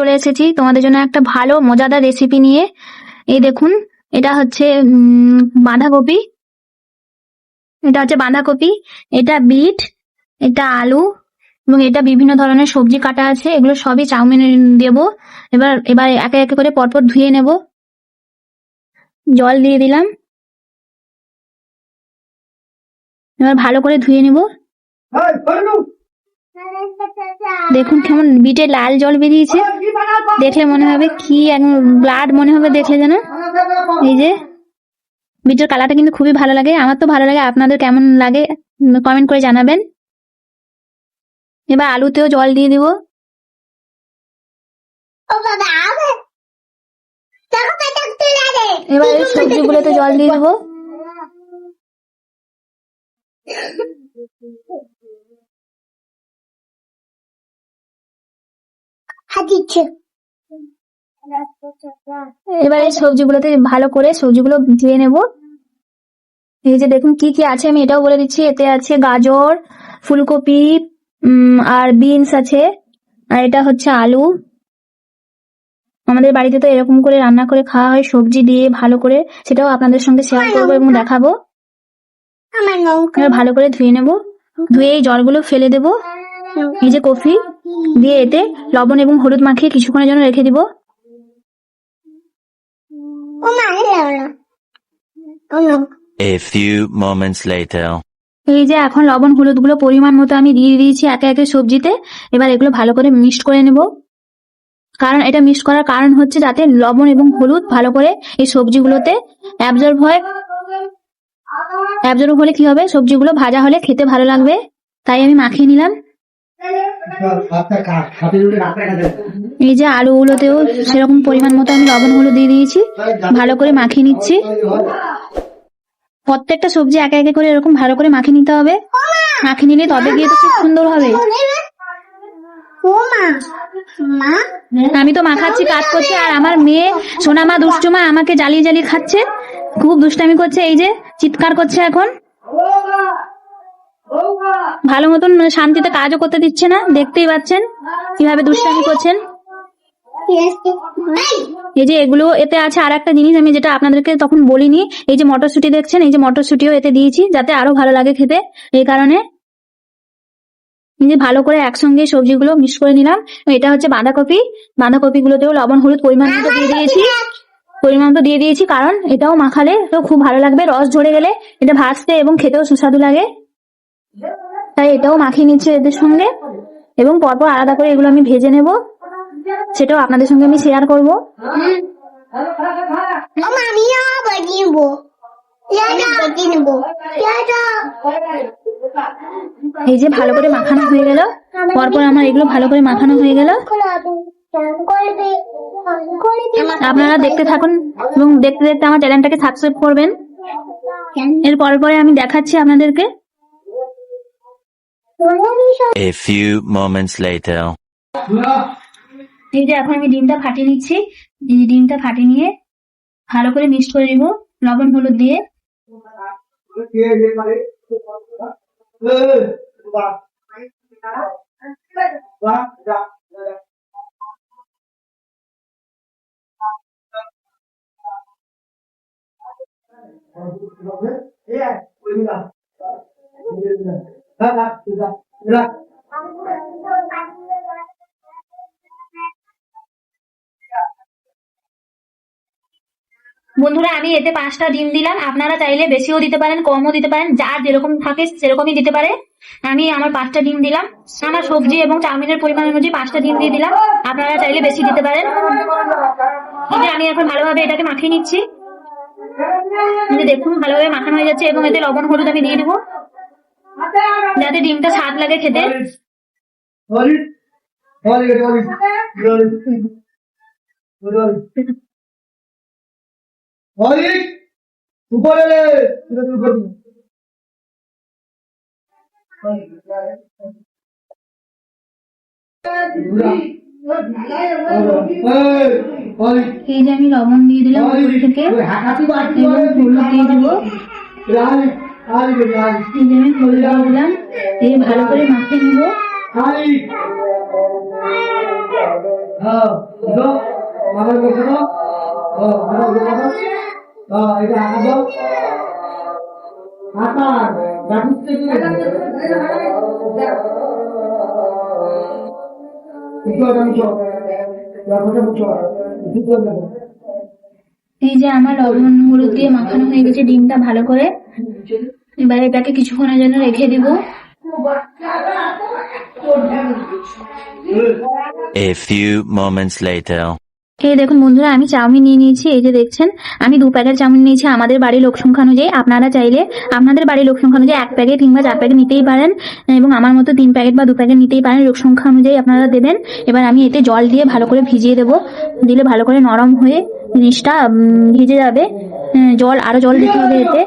চলে এসেছি। তোমাদের জন্য একটা ভালো, মজাদার রেসিপি নিয়ে। এই দেখুন, এটা হচ্ছে বাঁধাকপি। এটা হচ্ছে বাঁধাকপি, এটা বিট, এটা আলু, এবং এটা বিভিন্ন ধরনের সবজি কাটা আছে। এগুলো সবই চাউমিনে দেব। এবার এবার একে একে করে পরপর ধুয়ে নেব। জল দিয়ে দিলাম। এবার ভালো করে ধুয়ে নেব। দেখুন কেমন বিটে লাল জল বেরিয়েছে। দেখলে মনে হবে কি ব্লাড মনে হবে দেখলে যেন। এই যে বিটের কালারটা কিন্তু খুবই ভালো লাগে। আমার তো ভালো লাগে। আপনাদের কেমন লাগে কমেন্ট করে জানাবেন। এবার আলুতেও জল দিয়ে দিব। এবার এই সবজিগুলোতে জল দিয়ে দেবো। এবার সবজিগুলোতে ভালো করে সবজিগুলো ধুয়ে নেব। এই যে দেখুন কি কি আছে আমি এটাও বলে দিচ্ছি। এতে আছে গাজর ফুলকপি আর বিনস আছে। আর এটা হচ্ছে আলু। আমাদের বাড়িতে তো এরকম করে রান্না করে খাওয়া হয় সবজি দিয়ে ভালো করে। সেটাও আপনাদের সঙ্গে শেয়ার করব এবং দেখাবো। ভালো করে ধুয়ে নেব। ধুয়ে এই জলগুলো ফেলে দেব। এই যে কফি দিয়ে এতে লবণ এবং হলুদ মাখিয়ে কিছুক্ষণের জন্য রেখে দিব। A few moments later. এই যে এখন লবণ হলুদগুলো পরিমাণ মতো আমি দিয়ে দিয়েছি একে একে সবজিতে এবার এগুলো ভালো করে মিক্সড করে নেব। কারণ এটা মিক্সড করার কারণ হচ্ছে যাতে লবণ এবং হলুদ ভালো করে এই সবজিগুলোতে অ্যাবজর্ব হয়। অ্যাবজর্ব হলে কি হবে? সবজিগুলো ভাজা হলে খেতে ভালো লাগবে। তাই আমি মাখিয়ে নিলাম। এই যে আলুগুলোতেও সেরকম পরিমাণ মতো আমি লবণ হলুদ দিয়ে দিয়েছি। ভালো করে মাখিয়ে নিচ্ছি। প্রত্যেকটা সবজি একে একে করে এরকম ভালো করে মাখিয়ে নিতে হবে। মাখিয়ে নিলে তবে গিয়ে তো খুব সুন্দর হবে। আমি তো মাখাচ্ছি কাজ করছি আর আমার মেয়ে সোনামা দুষ্টুমা আমাকে জ্বালিয়ে জ্বালিয়ে খাচ্ছে। খুব দুষ্টামি করছে এই যে চিৎকার করছে এখন। ভালো মতন শান্তিতে কাজও করতে দিচ্ছে না, দেখতেই পাচ্ছেন কীভাবে দুষ্টামি করছেন। এই যে এগুলো এতে আছে আর একটা জিনিস, আমি যেটা আপনাদেরকে তখন বলিনি, এই যে মটরশুটি দেখছেন, এই যে মটরশুটিও এতে দিয়েছি, যাতে আরও ভালো লাগে খেতে। এই কারণে যে ভালো করে একসঙ্গে সবজিগুলো মিক্স করে নিলাম। এটা হচ্ছে বাঁধাকপি। বাঁধাকপি গুলোতেও লবণ, হলুদ পরিমাণ মতো দিয়ে দিয়েছি। পরিমাণ মতো দিয়ে দিয়েছি, কারণ এটাও মাখালে তো খুব ভালো লাগবে। রস ঝরে গেলে এটা ভাজতে এবং খেতেও সুস্বাদু লাগে। তাই এটাও মাখিয়ে নিচ্ছে এদের সঙ্গে। এবং পরপর আলাদা করে এগুলো আমি ভেজে নেব। সেটাও আপনাদের সঙ্গে আমি শেয়ার করব। এই যে ভালো করে মাখানো হয়ে গেল। পরপর আমার এগুলো ভালো করে মাখানো হয়ে গেল। আপনারা দেখতে থাকুন এবং দেখতে দেখতে আমার চ্যানেলটাকে সাবস্ক্রাইব করবেন। এর পরে পরে আমি দেখাচ্ছি আপনাদেরকে। A few moments later. এই যে এখন আমি ডিমটা ফাটিয়ে নিচ্ছি। এই যে ডিমটা ফাটিয়ে নিয়ে ভালো করে মিক্স করে নিব। লবণ হলুদ দিয়ে। বন্ধুরা, আমি এতে পাঁচটা ডিম দিলাম। আপনারা চাইলে বেশিও দিতে পারেন, কমও দিতে পারেন, যার যেরকম থাকে সেরকমই দিতে পারে। আমি আমার পাঁচটা ডিম দিলাম। আমার সবজি এবং চাউমিনের পরিমাণ অনুযায়ী পাঁচটা ডিম দিয়ে দিলাম। আপনারা চাইলে বেশি দিতে পারেন। আমি এখন ভালোভাবে এটাকে মাখিয়ে নিচ্ছি। দেখুন, ভালোভাবে মাখানো হয়ে যাচ্ছে এবং এতে লবণ, হলুদ আমি দিয়ে দেবো। যাতে ডিমটা স্বাদ লাগে খেতে। উপরে এই যে আমি লবণ দিয়ে দিলাম উপর থেকে। এবং হলুদ দিয়ে দেবো। দিয়ে দিলাম এই ভালো করে মাখিয়ে এই যে আমার লবণ হলুদ দিয়ে মাখানো হয়ে গেছে, ডিমটা ভালো করে এবার এটাকে কিছুক্ষণের জন্য রেখে দিব। A few moments later. এই দেখুন বন্ধুরা আমি চাউমিন নিয়ে নিয়েছি এই যে দেখছেন আমি দু প্যাকেট চাউমিন নিয়েছি। আমাদের বাড়ির লোক সংখ্যা অনুযায়ী আপনারা চাইলে আপনাদের বাড়ির লোক সংখ্যা অনুযায়ী এক প্যাকেট কিংবা চার প্যাকেট নিতেই পারেন এবং আমার মতো তিন প্যাকেট বা দু প্যাকেট নিতেই পারেন। লোক সংখ্যা অনুযায়ী আপনারা দেবেন। এবার আমি এতে জল দিয়ে ভালো করে ভিজিয়ে দেবো। দিলে ভালো করে নরম হয়ে জিনিসটা ভিজে যাবে। উম, জল আরও জল দিতে হবে এতে।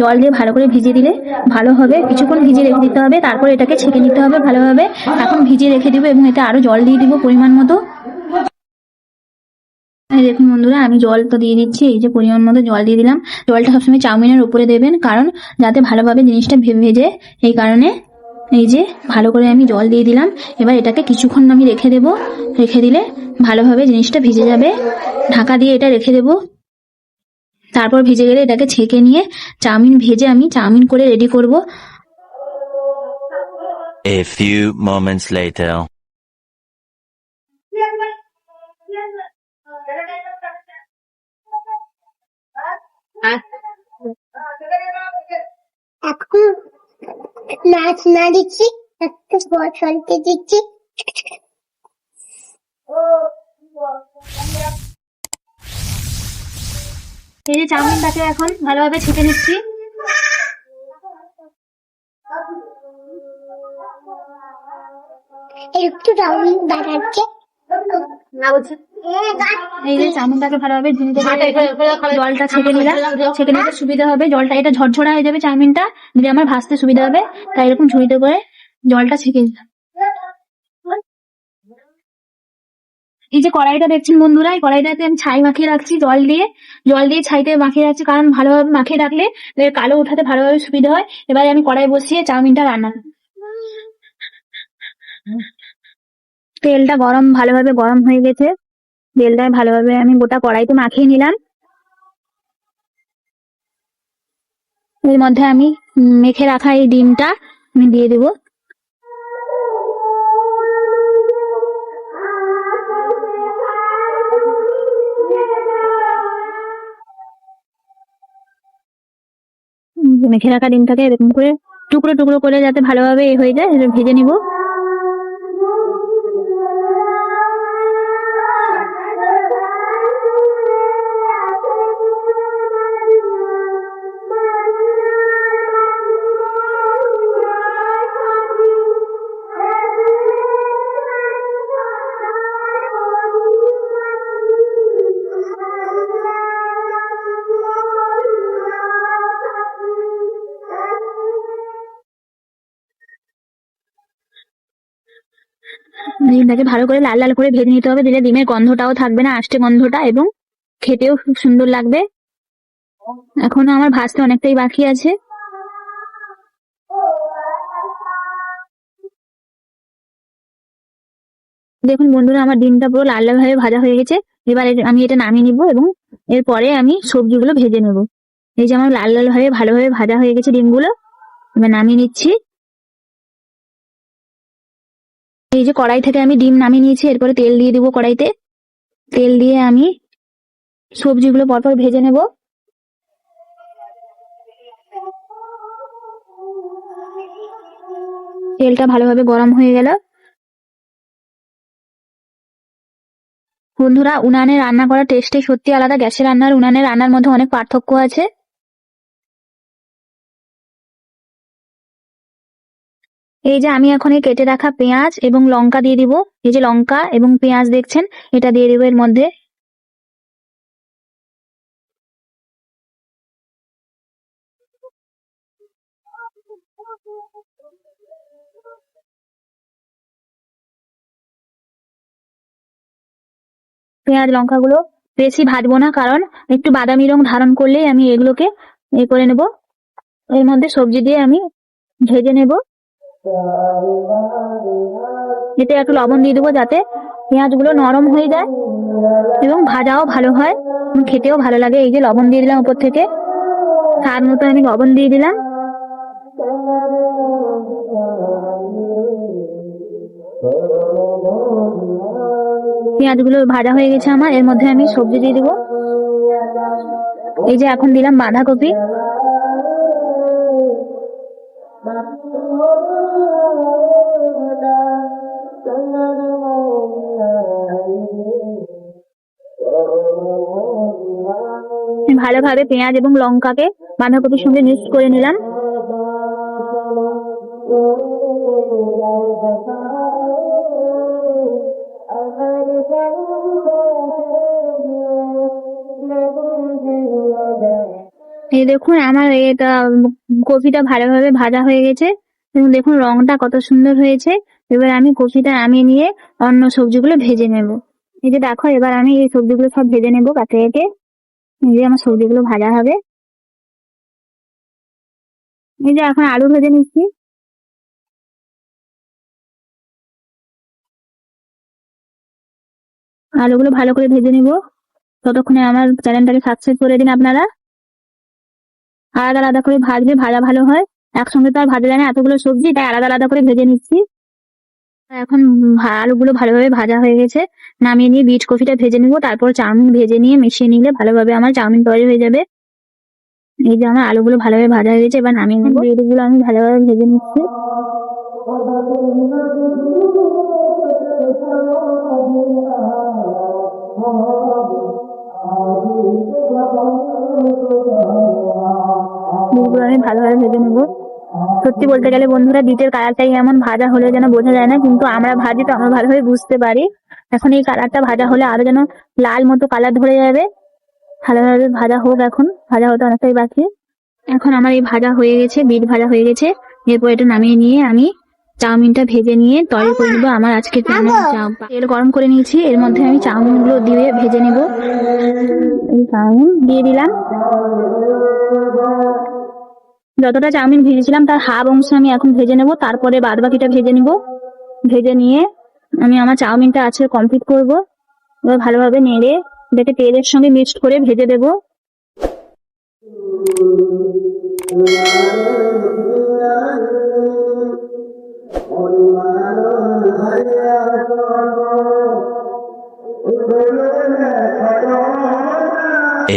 জল দিয়ে ভালো করে ভিজিয়ে দিলে ভালো হবে। কিছুক্ষণ ভিজিয়ে রেখে দিতে হবে। তারপর এটাকে ছেঁকে নিতে হবে ভালোভাবে। এখন ভিজিয়ে রেখে দিব এবং এতে আরও জল দিয়ে দিব পরিমাণ মতো। দেখুন বন্ধুরা, আমি জল তো দিয়ে দিচ্ছি। এই যে পরিমাণ মতো জল দিয়ে দিলাম। জলটা সবসময় চাউমিনের উপরে দেবেন, কারণ যাতে ভালোভাবে জিনিসটা ভেজে, এই কারণে এই যে ভালো করে আমি জল দিয়ে দিলাম। এবার এটাকে কিছুক্ষণ আমি রেখে দেব। রেখে দিলে ভালোভাবে জিনিসটা ভিজে যাবে। ঢাকা দিয়ে এটা রেখে দেব। তারপর ভেজে গেলে এটাকে ছেঁকে নিয়ে চাউমিন ভেজে আমি চাউমিন করে রেডি করব A few moments later. এখন নাচ না দিচ্ছি একটু বসলতে দিচ্ছি এই যে চাউমিনটাকে এখন ভালোভাবে ছেঁকে নিচ্ছি। একটু চাউমিন বানাচ্ছে। এই যে চাউমিনটাকে ভালোভাবে ঝুঁতে জলটা ছেঁকে নিলাম। ছেঁকে নিতে সুবিধা হবে। জলটা এটা ঝরঝরা হয়ে যাবে চাউমিনটা। দিলে আমার ভাজতে সুবিধা হবে। তাই এরকম ঝুড়িতে করে জলটা ছেঁকে দিলাম এই যে কড়াইটা দেখছেন বন্ধুরা, এই কড়াইটাতে আমি ছাই মাখিয়ে রাখছি, জল দিয়ে। জল দিয়ে ছাইতে মাখিয়ে রাখছি, কারণ ভালোভাবে মাখিয়ে রাখলে কালো উঠাতে ভালোভাবে সুবিধা হয়। এবারে আমি কড়াই বসিয়ে চাউমিনটা রান্না তেলটা গরম, ভালোভাবে গরম হয়ে গেছে। তেলটা ভালোভাবে আমি গোটা কড়াইতে মাখিয়ে নিলাম। এর মধ্যে আমি মেখে রাখা এই ডিমটা আমি দিয়ে দেবো। মেখে রাখা ডিমটাকে এরকম করে টুকরো টুকরো করে যাতে ভালোভাবে এ হয়ে যায় ভেজে নিব। ডিমটাকে ভালো করে লাল লাল করে ভেজে নিতে হবে, দিলে ডিমের গন্ধটাও থাকবে না, আষ্টে গন্ধটা এবং খেতেও খুব সুন্দর লাগবে। এখনও আমার ভাজতে অনেকটাই বাকি আছে। দেখুন বন্ধুরা, আমার ডিমটা পুরো লাল লাল ভাবে ভাজা হয়ে গেছে। এবার আমি এটা নামিয়ে নিব এবং এরপরে আমি সবজিগুলো ভেজে নেব। এই যে আমার লাল লাল ভাবে ভালোভাবে ভাজা হয়ে গেছে ডিমগুলো, এবার নামিয়ে নিচ্ছি। এই যে কড়াই থেকে আমি ডিম নামিয়ে নিয়েছি, এরপরে তেল দিয়ে দিব কড়াইতে। তেল দিয়ে আমি সবজিগুলো পরপর ভেজে নেব। তেলটা ভালোভাবে গরম হয়ে গেল। বন্ধুরা উনানে রান্না করার টেস্টে সত্যি আলাদা গ্যাসে রান্নার উনানে রান্নার মধ্যে অনেক পার্থক্য আছে। এই যে আমি এখন এই কেটে রাখা পেঁয়াজ এবং লঙ্কা দিয়ে দিব। এই যে লঙ্কা এবং পেঁয়াজ দেখছেন, এটা দিয়ে দিব এর মধ্যে। পেঁয়াজ, লঙ্কাগুলো বেশি ভাজবো না, কারণ একটু বাদামি রং ধারণ করলেই আমি এগুলোকে এ করে নেব। এর মধ্যে সবজি দিয়ে আমি ভেজে নেব। এতে একটু লবণ দিয়ে দেবো যাতে পেঁয়াজগুলো নরম হয়ে যায় এবং ভাজাও ভালো হয়। খেতেও ভালো লাগে। এই যে লবণ দিয়ে দিলাম উপর থেকে। স্বাদ মতো আমি লবণ দিয়ে দিলাম। পেঁয়াজগুলো ভাজা হয়ে গেছে আমার। এর মধ্যে আমি সবজি দিয়ে দিব। এই যে এখন দিলাম বাঁধাকপি। ভালোভাবে পেঁয়াজ এবং লঙ্কাকে বাঁধাকপির সঙ্গে মিক্স করে নিলাম। এই দেখুন, আমার এটা কপিটা ভালোভাবে ভাজা হয়ে গেছে। এবং দেখুন, রংটা কত সুন্দর হয়েছে। এবার আমি কপিটা নামিয়ে নিয়ে অন্য সবজিগুলো ভেজে নেব। এই যে দেখো, এবার আমি এই সবজিগুলো সব ভেজে নেব কাছে কেটে এই যে আমার সবজিগুলো ভাজা হবে। এই যে এখন আলু ভেজে নিচ্ছি। আলুগুলো ভালো করে ভেজে নিব। ততক্ষণে আমার চ্যানেলটাকে সাবস্ক্রাইব করে দিন আপনারা। আলাদা আলাদা করে ভাজলে ভাজা ভালো হয়। একসঙ্গে তো আর ভাজা যায় না। এতগুলো সবজি, তাই আলাদা আলাদা করে ভেজে নিচ্ছি। এখন আলুগুলো ভালোভাবে ভাজা হয়ে গেছে। নামিয়ে নিয়ে বিট কফিটা ভেজে নিব। তারপর চাউমিন ভেজে নিয়ে মিশিয়ে নিলে ভালোভাবে আমার চাউমিন তৈরি হয়ে যাবে। এই যে আমার আলুগুলো ভালোভাবে ভাজা হয়ে গেছে, এবার নামিয়ে নেব। বিটগুলো আমি ভালোভাবে ভেজে নিচ্ছি। আমি ভালোভাবে ভেজে নেব। সত্যি বলতে গেলে বন্ধুরা বিটের কালারটাই এমন ভাজা হলে যেন বোঝা যায় না কিন্তু আমরা ভাজি তো আমরা ভালোভাবে বুঝতে পারি। এখন এই কালারটা ভাজা হলে আরও যেন লাল মতো কালার ধরে যাবে। ভালোভাবে ভাজা হোক এখন ভাজা হতে অনেকটাই বাকি। এখন আমার এই ভাজা হয়ে গেছে বিট ভাজা হয়ে গেছে। এরপর এটা নামিয়ে নিয়ে আমি চাউমিনটা ভেজে নিয়ে তৈরি করে নেব আমার আজকে তেল গরম করে নিয়েছি এর মধ্যে আমি চাউমিনগুলো দিয়ে ভেজে নেব। চাউমিন দিয়ে দিলাম। যতটা চাউমিন ভেজেছিলাম, তার হাফ অংশ আমি এখন ভেজে নেব। তারপরে বাদ বাকিটা ভেজে নিব। ভেজে নিয়ে আমি আমার চাউমিনটা আছে কমপ্লিট করব। এবার ভালোভাবে নেড়ে, এটাকে তেলের সঙ্গে মিক্সড করে ভেজে দেব।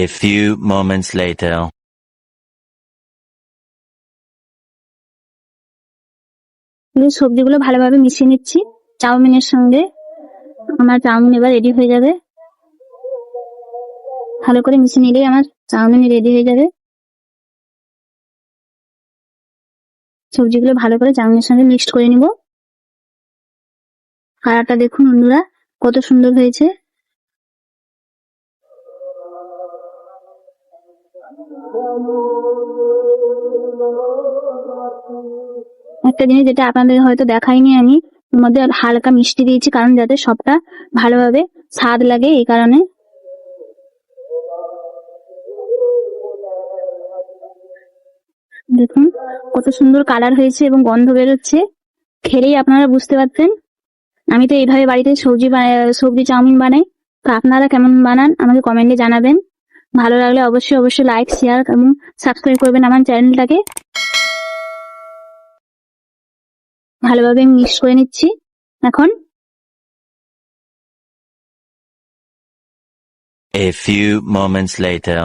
A few moments later. এই সবজিগুলো ভালোভাবে মিশিয়ে নিচ্ছি। চাউমিনের সঙ্গে আমার চাউমিন এবার রেডি হয়ে যাবে। ভালো করে মিশিয়ে নিলেই আমার চাউমিন রেডি হয়ে যাবে। সবজিগুলো ভালো করে চাউমিনের সঙ্গে মিক্সড করে নিব। কালারটা দেখুন বন্ধুরা, কত সুন্দর হয়েছে। একটা জিনিস যেটা আপনাদের হয়তো দেখাইনি আমি, এর মধ্যে হালকা মিষ্টি দিয়েছি, কারণ যাতে সবটা ভালোভাবে স্বাদ লাগে এই কারণে। দেখুন, কত সুন্দর কালার হয়েছে এবং গন্ধ বেরোচ্ছে। খেলেই আপনারা বুঝতে পারছেন। আমি তো এইভাবে বাড়িতে সবজি সবজি চাউমিন বানাই। তো আপনারা কেমন বানান, আমাকে কমেন্টে জানাবেন। ভালো লাগলে অবশ্যই অবশ্যই লাইক শেয়ার এবং সাবস্ক্রাইব করবেন আমার চ্যানেলটাকে। ভালোভাবে মিক্স করে নিচ্ছি এখন A few moments later.